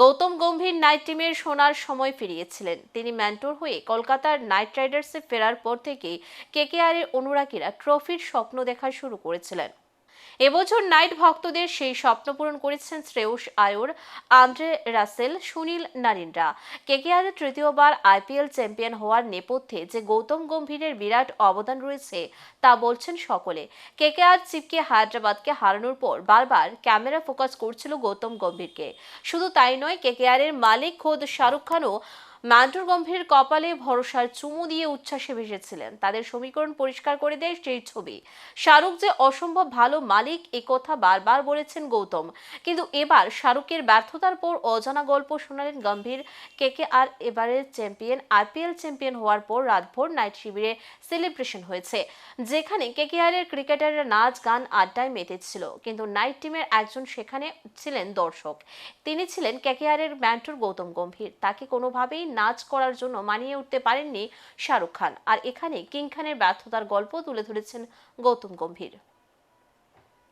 Gautam Gambhir night টিমের সোনার সময় ফিরিয়েছিলেন। তিনি ম্যান্টোর হয়ে কলকাতার নাইট রাইডার্সে ফেরার পর থেকেই কেকেআরের অনুরাগীরা ট্রফির স্বপ্ন দেখা শুরু করেছিলেন। এবছর নাইট ভক্তদের সেই স্বপ্ন পূরণ করেছেন Shreyas Iyer, Andre Russell, Sunil নারিনরা KKR তৃতীয়বার আইপিএল চ্যাম্পিয়ন হওয়ার নেপথ্যে যে গৌতম গম্ভীরের বিরাট অবদান রয়েছে তা বলছেন সকলে। কেকেআর চিপকে হায়দ্রাবাদকে হারানোর পর বারবার ক্যামেরা ফোকাস করছিল গৌতম গম্ভীরকে। শুধু তাই নয়, কেকেআরের মালিক খোদ শাহরুখ খানও ম্যান্টোর গম্ভীর কপালে ভরসার চুমু দিয়ে উচ্ছ্বাসে ভেসেছিলেন। তাদের সমীকরণ পরিষ্কার করে দেয় সেই ছবি। শাহরুখ যে অসম্ভব ভালো মালিক, এ কথা বারবার বলেছেন গৌতম। কিন্তু এবার শাহরুখের ব্যর্থতার পর অজানা গল্প শোনালেন গম্ভীর। কেকে আর এবারের চ্যাম্পিয়ন আইপিএল চ্যাম্পিয়ন হওয়ার পর রাতভর নাইট শিবিরে সেলিব্রেশন হয়েছে, যেখানে কেকেআরের ক্রিকেটাররা নাচ, গান, আড্ডায় মেতেছিল। কিন্তু নাইট টিমের একজন সেখানে ছিলেন দর্শক। তিনি ছিলেন কেকেআরের ম্যান্টুর গৌতম গম্ভীর। তাকে কোনোভাবেই নাচ করার জন্য মানিয়ে উঠতে পারেননি শাহরুখ খান। আর এখানে কিং খানের ব্যর্থতার গল্প তুলে ধরেছেন গৌতম গম্ভীর।